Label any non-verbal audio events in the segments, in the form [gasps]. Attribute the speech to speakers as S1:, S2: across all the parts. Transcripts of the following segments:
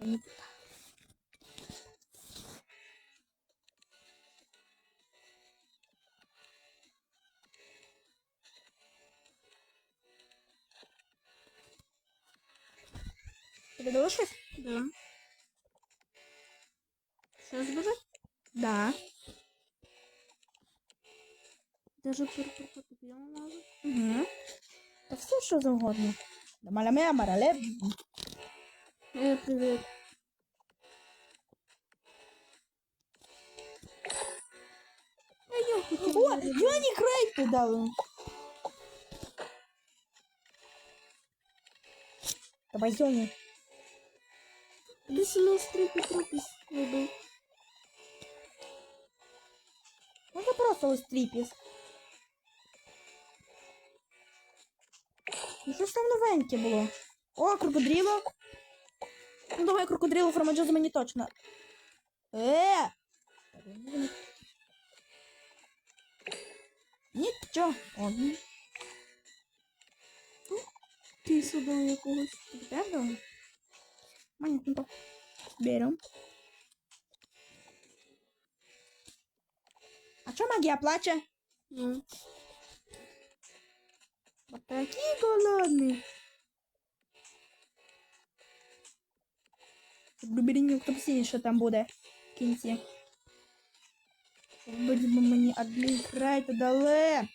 S1: Тобі дало щось?
S2: Да. Що збирати?
S1: Да.
S2: Даже перепортопіяно можу.
S1: Угу. Та все, що завгодно. Да маляме, марале.
S2: Е, привіт. А я хотів.
S1: О, Йоні крейти дали. Давай, Йоні.
S2: Десь на стріпі пропис вибив.
S1: Можна просто ось тріпіс. Ну що ж там новеньке було? О, крокодріло. Ну давай крокодріло формаджозу мені точно. Е! Нічого.
S2: Ти сюди якогось.
S1: Правда? Понятно. Берем. А чё магия плаче?
S2: Ну.
S1: Вот такие голодные. Глибині хто посіє, що там буде в кінці. Будемо мені один крейт дали.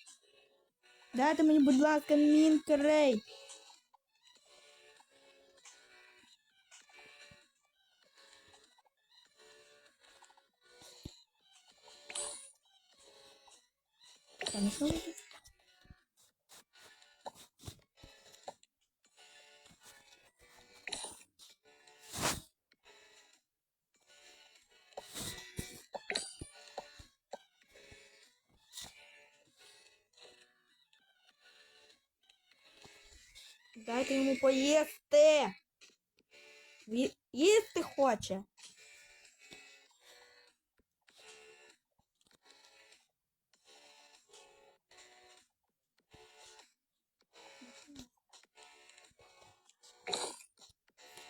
S1: Дайте мені, будь ласка, мін крейт. Там що Дайте йому поїсти. Ві- Їсти хоче.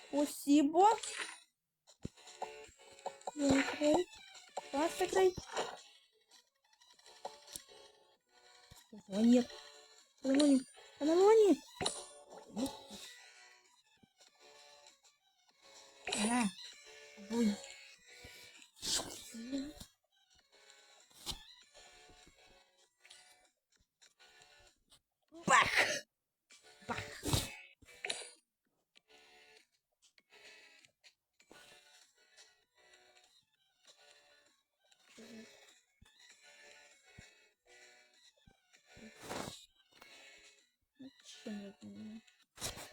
S1: Спасибо. Закрой. Так, закрой. О, нет. Панамони.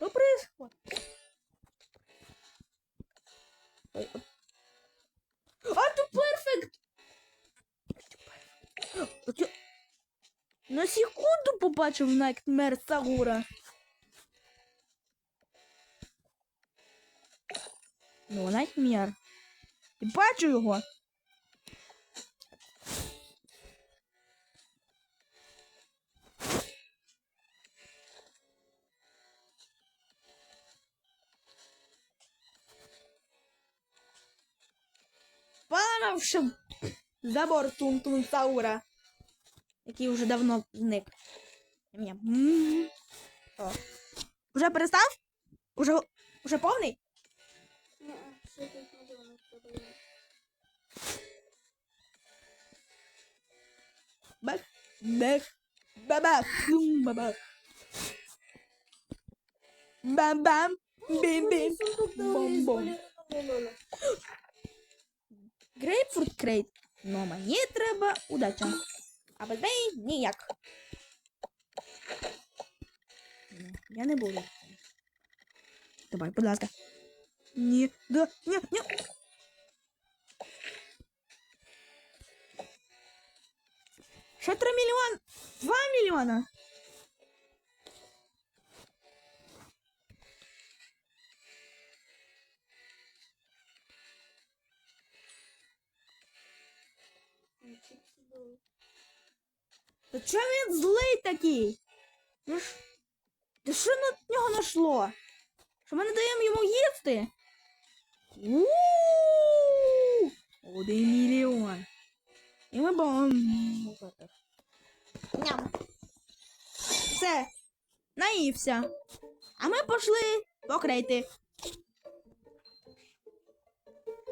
S1: Что происходит? А, ты перфект! На секунду побачив Найтмер Сагура. Ну, Найтмер. Бачу його? Панавши забор Тун-Тун який вже давно зник. О. Уже перестав? Уже, уже повний? Бах, бах, бабах, бабах. Бам-бам, бім-бім. Бом-бом. Грейпфрут крейт. Но мені треба удача. А без неї ніяк. Ні, Я не буду. Давай, будь ласка. Ні, да, ні, ні. Ще 3 мільйон. 2 мільйона. Та чого він злий такий? Ну та що на нього нашло? Що ми не даємо йому їсти? У-у-у! Один мільйон. І ми бом. Ням. Все. Наївся. А ми пішли покрити.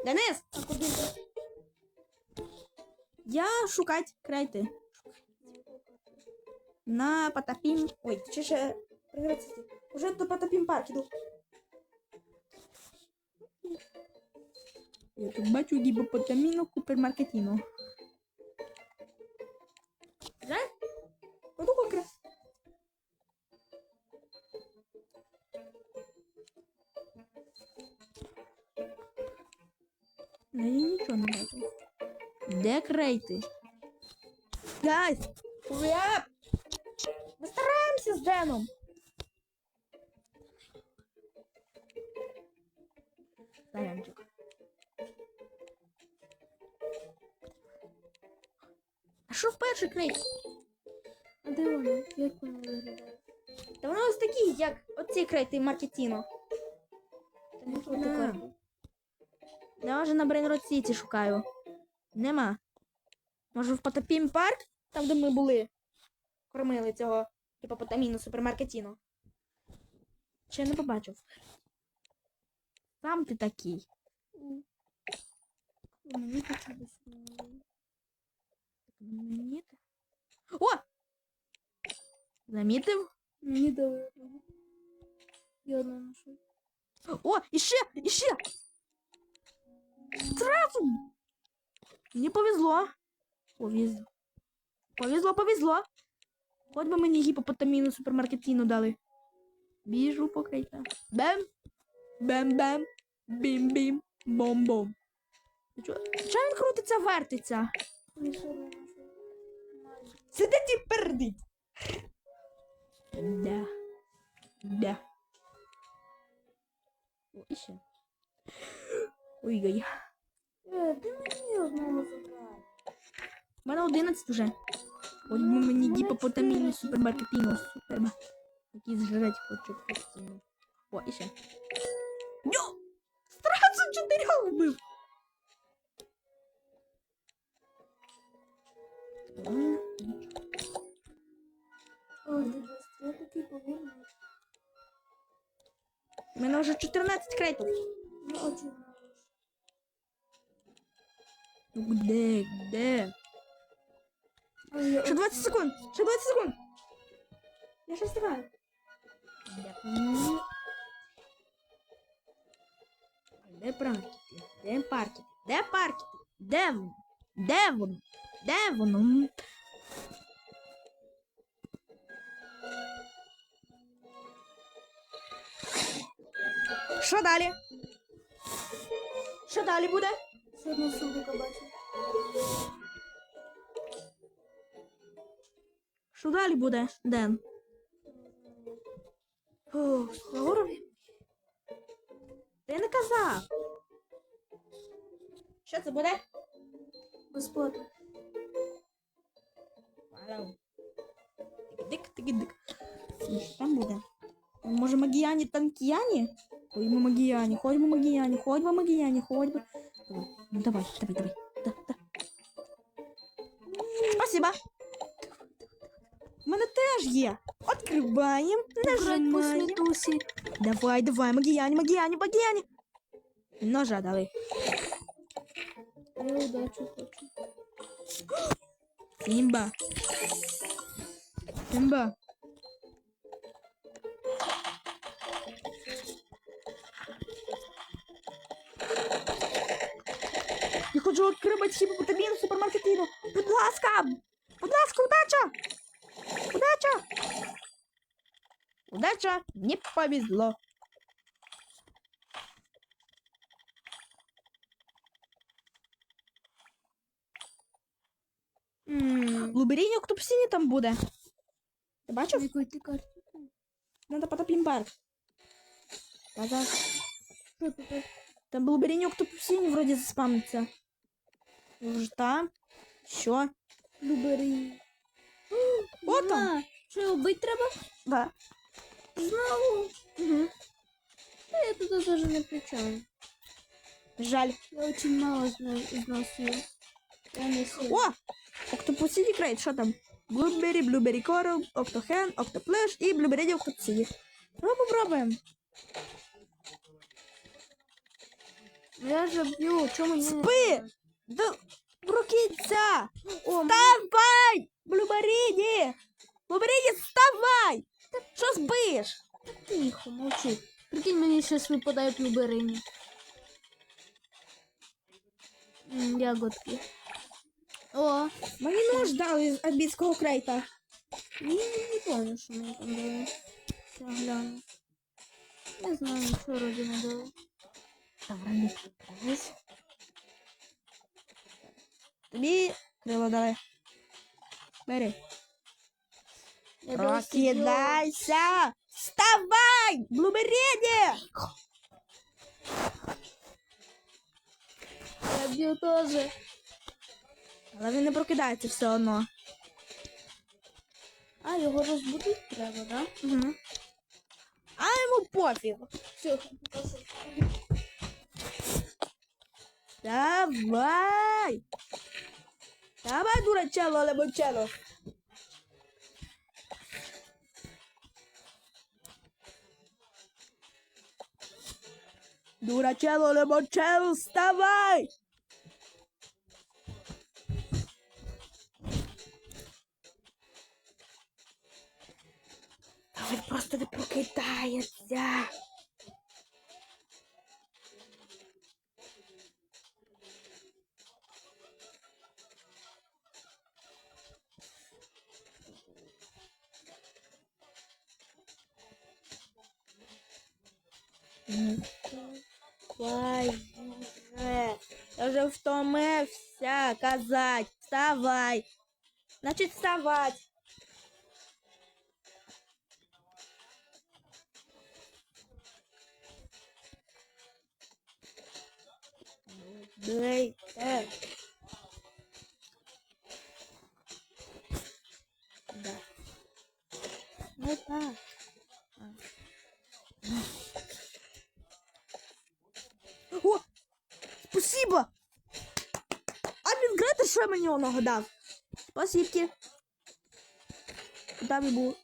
S1: Денис? Я шукать крайти. На потопім. Ой, чи ще приграти. Уже до потопім парк іду. Я тут бачу гіпопотаміну купермаркетіну. Де крейти? Гайс! Уяп! Ми стараємося з Деном. Сорянчик. А що в перший крейт?
S2: А де воно? Як воно виглядає?
S1: Та воно ось такі, як оці крейти Маркетіно.
S2: Та не тут
S1: На.
S2: карту.
S1: Я вже на Брейнрод Сіті шукаю. Нема. Може в Потопім парк, там, де ми були, кормили цього гіпопотаміну супермаркетіну. Ще не побачив. Сам ти такий.
S2: Мені хотілося.
S1: Мені О! Замітив?
S2: Дали одного. Я одного знайшов.
S1: О, іще! Іще! Сразу! Мені повезло. Повезло. Повезло, повезло. Хоч би мені гіпопотаміну супермаркетіну дали. Біжу по. Бем! Бем-бем! Бім-бім! Бом-бом. Чого він крутиться, вертиться? Сидить і пердить. Да. Да. О, і ще. Ой-ой.
S2: Е, ти мені одного забрав.
S1: У мене 11 уже. Хоч би мені гіпопотаміну супермаркетіну суперма. Який зжрать хочу постійно. О, і ще. Йо! Сразу чотирьох вбив. М,
S2: Ой, ти я такий повільний.
S1: У мене вже 14 крейтів.
S2: Ну, очі маєш.
S1: Ну Де, де?
S2: Ой, я
S1: Ще 20 секунд! Ще 20 секунд! Я ще встигаю. Де паркіти? Де паркіти? Де паркіти? Де воно? Де воно? Де воно? Що далі? Що далі буде?
S2: Ще одного сундука бачу.
S1: Що далі буде, Ден? Фух, скоро. Ти не казав. Що це буде?
S2: Безплатно.
S1: Вау. І Що там буде? Може магіяні танкіяні? Ходьмо магіяні, ходьмо магіяні, ходьмо магіяні, ходьмо. Давай, ну давай, давай, давай. Да, да. Спасибо. У мене теж є. Відкриваємо, нажимаємо.
S2: косметусі.
S1: Давай, давай, магіяні, магіяні, магіяні. Ножа дали.
S2: Я удачу хочу.
S1: Сімба. Сімба. хочу отримати хіпопотамін в супермаркетину. Будь ласка! Будь ласка, удача! Удача! Удача! Не повезло.
S2: Ммм.
S1: Луберіні Октопсіні там буде. Ти бачив?
S2: Якої ти карті?
S1: Надо потопім парк. Казав.
S2: Що тут?
S1: Там Блуберіні Октопсіні вроді заспамиться. Вже там. Що?
S2: Любери.
S1: О, там.
S2: Що його бить треба?
S1: Да.
S2: Знову.
S1: Угу.
S2: Та я тут даже не при чому.
S1: Жаль.
S2: Я очень мало знаю износую. Я не сильно.
S1: О! Crate, що там? Blueberry, Blueberry Coral, Octohen, Octoplash і Blueberry Octopussy. Ну, попробуємо.
S2: Я же бью, чому не
S1: Спи! Да прокинься!
S2: О,
S1: Вставай! Блюберіді! Блюберіді, вставай! Що спиш?
S2: тихо, мовчи. Прикинь, мені зараз випадають люберині. Ягодки. О,
S1: Мені нож дали з альбійського крейта.
S2: не, не помню, що мені там дали. Я гляну. Не знаю, нічого вроді не дали.
S1: Добре, дивись. Тобі крило дали. Бери. Прокидайся! Вставай! Блюберіді!
S2: Я б'ю теж.
S1: Але він не прокидається все одно.
S2: А, його розбудити треба, да?
S1: Угу. А йому пофіг.
S2: Все.
S1: Давай! Давай, дурачело, лебочело. Дурачело, лебочело, вставай! Та він просто не втомився казать. Вставай. Значить, вставать. Дайте. Да. Ну так. О! Спасибо! Грета, що мені воно дав? Спасибки. Куда був?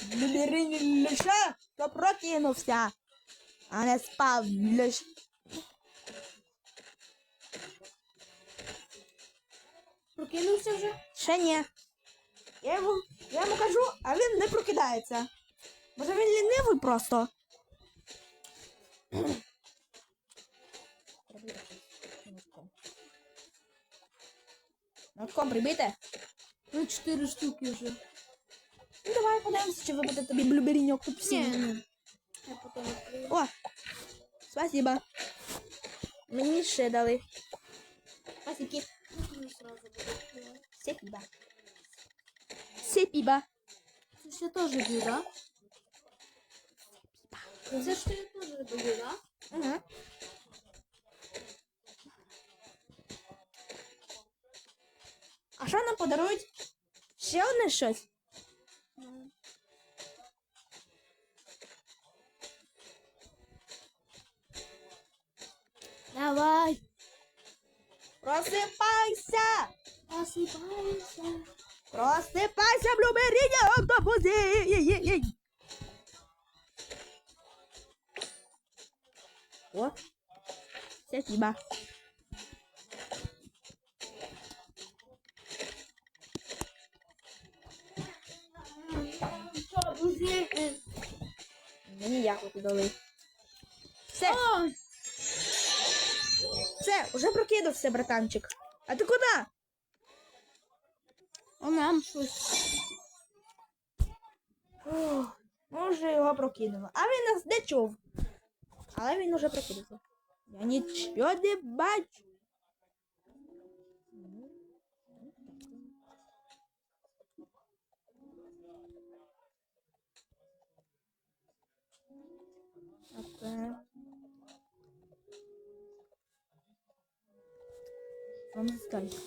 S1: Блін, лише, то прокинувся, а не спав лише.
S2: Прокинувся вже?
S1: Ще ні. Я йому, я йому кажу, а він не прокидається. Може він лінивий просто. Нотком прибите?
S2: Ну, чотири штуки вже.
S1: Ну давай подивимося, чи випаде тобі блюберіньок тут всі.
S2: Ні, ні. Я потім відкрию.
S1: О, спасибо. Мені ще дали. Спасибо.
S2: Ну, сразу буду відкривати.
S1: Сепіба. Сепіба.
S2: Це ж я теж б'ю, да? Це ж ти теж да?
S1: Угу. А що нам подарують? Ще одне щось? Братанчик. А ти куди?
S2: а нам щось.
S1: Ох, може його прокинуло. А він нас не чув. Але він уже прокинувся. Я нічого не бачу. Оце. Вам скажу.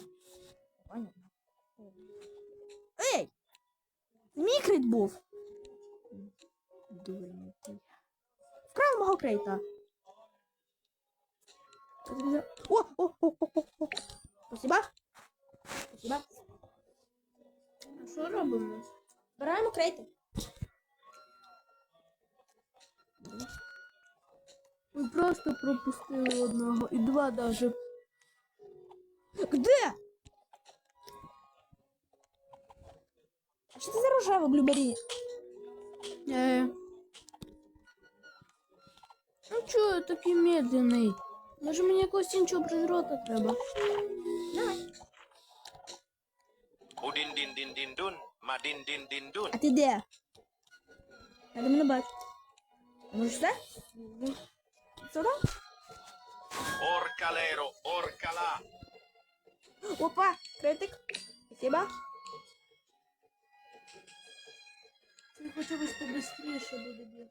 S1: Понятно. Мій крейт був. Дурень який. Вкрав мого крейта. Ти О, о, о, о, о, о. Спасибо. Спасибо.
S2: А що робимо?
S1: Збираємо крейти.
S2: Ми просто пропустили одного і два даже.
S1: Где? А що це за рожева блюбері?
S2: Е. Ну чого я такий медленний? Може мені якогось іншого придрота треба?
S1: Давай.
S3: Udin din din din dun, madin din din dun.
S1: А ти де? Я тебе не бачу. А Може все? Сюди?
S3: Orcalero, orcala.
S1: Опа, критик. Спасибо.
S2: Це хоча б побистріше буде бігти.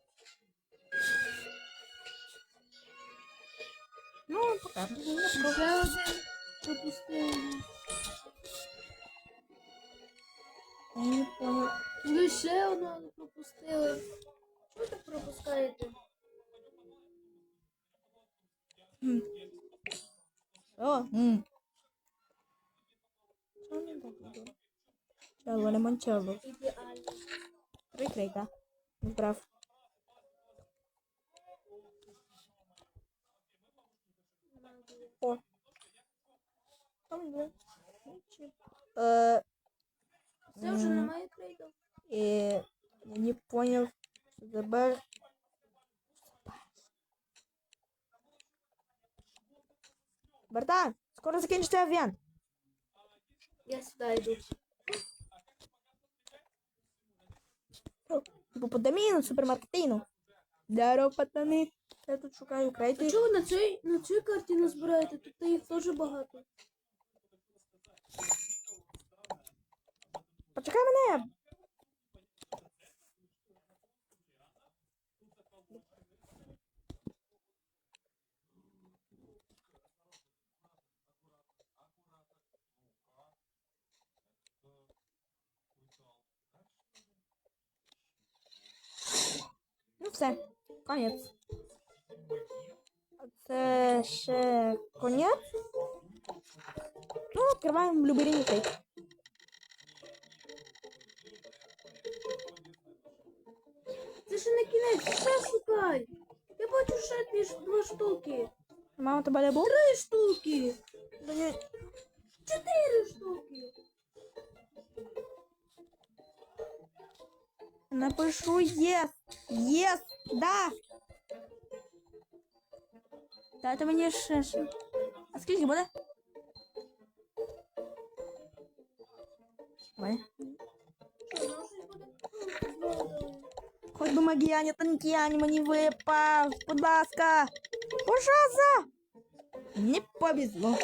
S1: Ну, пока.
S2: Ще один пропустили.
S1: Не понял.
S2: Ви одного не пропустили. Чого так пропускаєте?
S1: О, м. Що мені так було? Чело, лимончелло.
S2: Ідеально.
S1: Три крейта. Збрав. О. Там є. Е,
S2: Це вже немає крейдів.
S1: і я не понял, що тепер... Братан, скоро закінчиться авіан.
S2: Я сюда иду.
S1: Типу по доміну, супермаркетину. Здорово, пацани. Я тут шукаю
S2: А
S1: крейти.
S2: чого на цій, на цій карті не збираєте? Тут їх теж багато.
S1: Почекай мене. Все, конець. Це ще конець. Ну, відкриваємо любий крейт.
S2: Це ще не кінець, ще шукай. Я бачу ще дві два штуки.
S1: Мама тебе не був?
S2: Три штуки.
S1: Да ні.
S2: Чотири штуки.
S1: Напишу єс. Єс. Да. Дайте мені ще. ще. А скільки буде? Ой.
S2: Що, нам щось буде? Знову.
S1: Хоч би магіані танкіані мені випав. Будь ласка. Пожалуйста. Не повезло.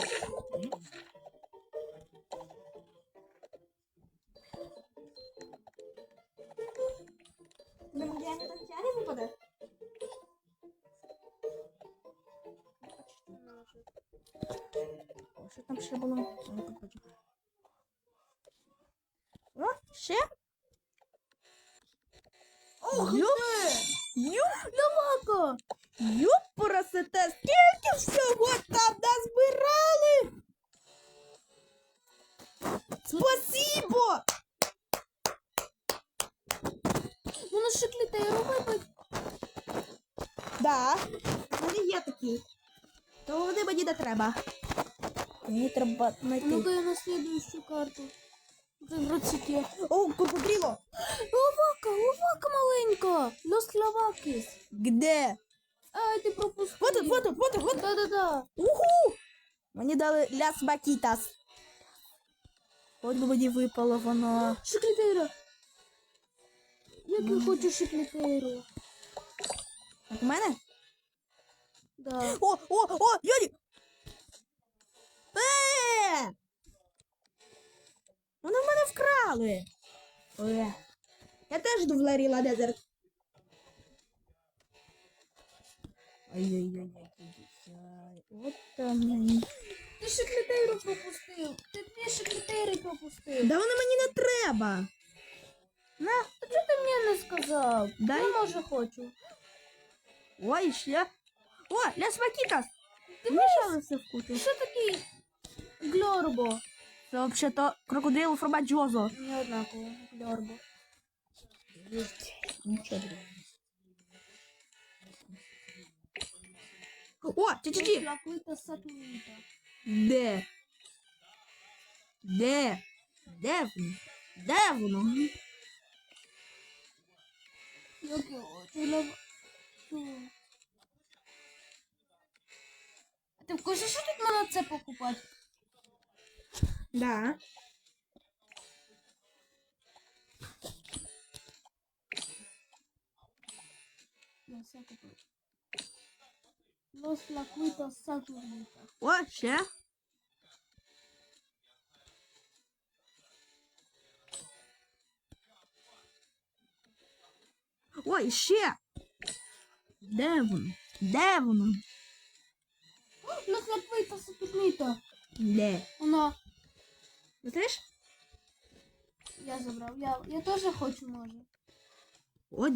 S1: Тебе магіані танкіані випаде? О, що там ще було? Не побачу. О, ще? Ох, Юп! Юп!
S2: Лавака!
S1: Юпоросите, Треба.
S2: Ну-ка я на слідуючу карту. Роціке.
S1: О, кукудріло!
S2: Лавака, лавака маленька. Лос лавакис.
S1: Где?
S2: Ай, ти пропустив.
S1: Вот тут, вот тут, вот тут, вот.
S2: Да-да-да.
S1: Уху! Мені дали ляс бакітас. От мені випало воно.
S2: Шиклітейра. Як я хочу шиклітейру.
S1: От у мене?
S2: Да.
S1: О, о, о, Йоді! Е! Вони в мене вкрали. Е. Я теж йду в Ларіла Дезерт. Ай-яй-яй-яй-яй. От там.
S2: Ти шиклітейру пропустив. Ти дві шиклітейри пропустив.
S1: Да вони мені не треба. На,
S2: А чого ти мені не сказав?
S1: Дай.
S2: Я може хочу.
S1: ой, ще. О, ляс Макітас!
S2: Ти
S1: Мішалися в кучу.
S2: Що такий гльорбо?
S1: Це взагалі-то крокодил формаджозо.
S2: Не однаково, гльорбо.
S1: Нічого. О, чи-чи-чи!
S2: Лакуйта сатуніта.
S1: Де? Де? Де воно? Де воно?
S2: Ти в курсі, що тут можна це покупати? Dá. Los lacuitos
S1: saturnitas. What, yeah? Oi, é? shit! Devon, Devon!
S2: Los lacuitos saturnitas.
S1: Yeah.
S2: Uno.
S1: Знаєш?
S2: Я забрав. Я, я теж хочу, може.
S1: От.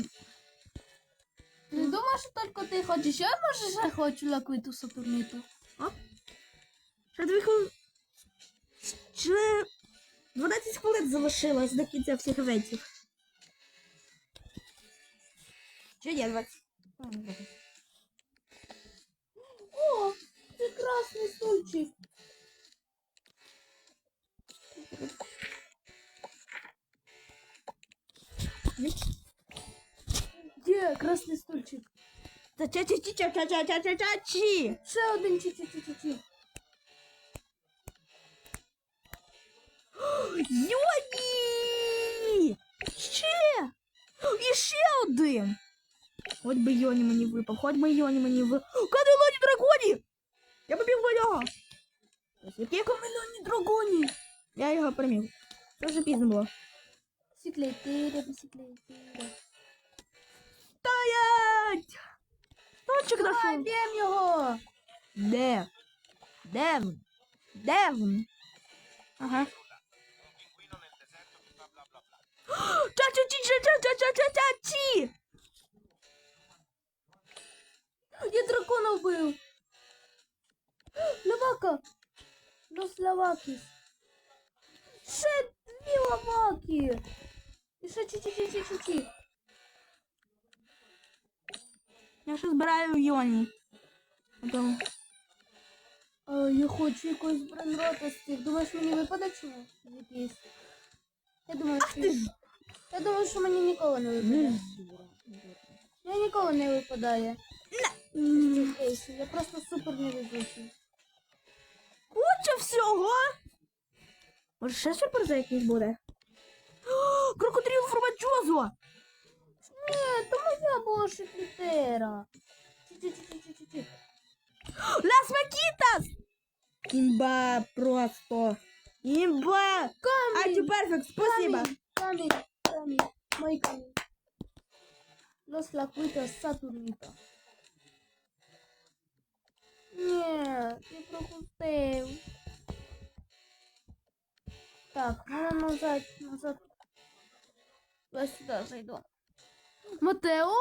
S2: Не думаєш, що тільки ти хочеш? Я може ще хочу лакуйту сатурніту.
S1: Ще дві хвилини. Ще 12 хвилин залишилось до кінця всіх івентів. Чи ні, 20?
S2: О, це красний стульчик. Де красний стульчик?
S1: Та ча ча ча ча ча ча ча ча ча чі
S2: Ще один чи-чи-чи-чи-чи. [gasps]
S1: Йоні! Ще! І ще один! Хоч би Йоні мені випав, хоч би Йоні мені випав. [gasps] Камелоні драконі! Я побіг до нього! Ось Які камелоні драконі? Я його примів. Це вже пізно було.
S2: Бісіклетири, бісіклетири.
S1: Стоять! Точок
S2: Давай,
S1: нашов.
S2: б'єм його!
S1: Де? Де він? Де він? Ага. Ча-ча-чі-ча-ча-ча-ча-ча-ча-чі!
S2: Я дракона вбив! Лавака! Лос лавакіс! Ще дві лаваки! Ще чи-чи-чи-чи-чи-чи!
S1: Я ще збираю Йоні. Потім...
S2: А, я хочу якогось бренрота з цих. Думаєш, мені випаде чому? Якийсь. Я думаю, що... Я думаю, що мені ніколи не випаде. Я ніколи не випадає. Я просто супер невезучий.
S1: Куча всього! Може ще сюрпризи якийсь буде? [gasps] Крокодрил формаджозо!
S2: Нет, это моя була шифітера.
S1: Лас Макитас! Имба просто. Имба!
S2: Камень!
S1: А перфект,
S2: спасибо! Камень, камень, мой камень. Лас Лакуитас, Сатурнита. Нет, ти пропустил. Так, ну назад, назад Я сюди зайду. Матео?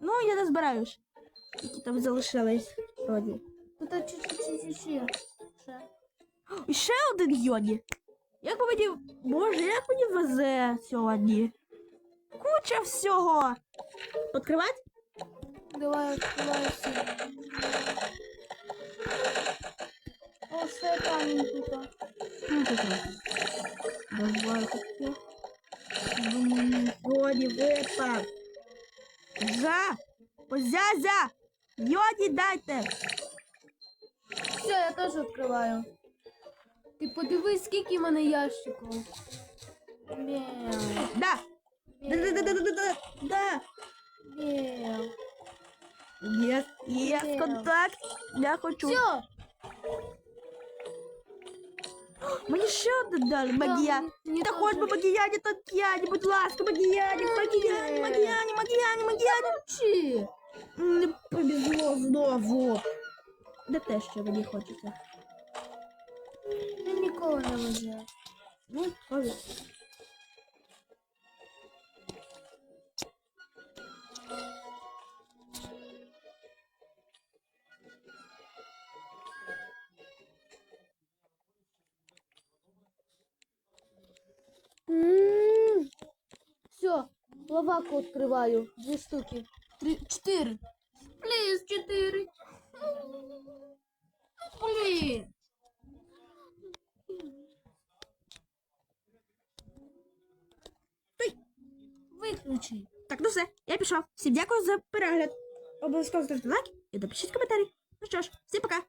S1: Ну, я не збираюсь. Які там залишились вроді.
S2: Тут чи-чи-чи-чи-чи. Ще.
S1: І ще один йоні. Як мені. Боже, як мені везе сьогодні? Куча всього. Відкривати?
S2: Давай. О, правильно типа.
S1: Ну это просто. Разбиваю кусок. Годи выпав. За! Позязя! Йоди дайте!
S2: Все, я тоже открываю! Ты подивись, скільки в мене ящиків. Да!
S1: Да, да, да,
S2: да,
S1: да, да, да. Єс,
S2: єс,
S1: контакт. Я хочу.
S2: Все,
S1: Мені ще одне дали, магія.
S2: мені
S1: Та хоч би магіяні, танкіяні, будь ласка, магіяні, магіяні, магіяні, магіяні, магіяні. Не повезло знову. Де те, що мені хочеться.
S2: нікого не везе.
S1: Ну, повір.
S2: Лаваку відкриваю. Дві штуки. Три, чотири. Пліз, чотири. Блін. Виключи.
S1: Так, ну все, я пішов. Всім дякую за перегляд. Обов'язково ставте лайк і напишіть коментарі. Ну що ж, всім пока.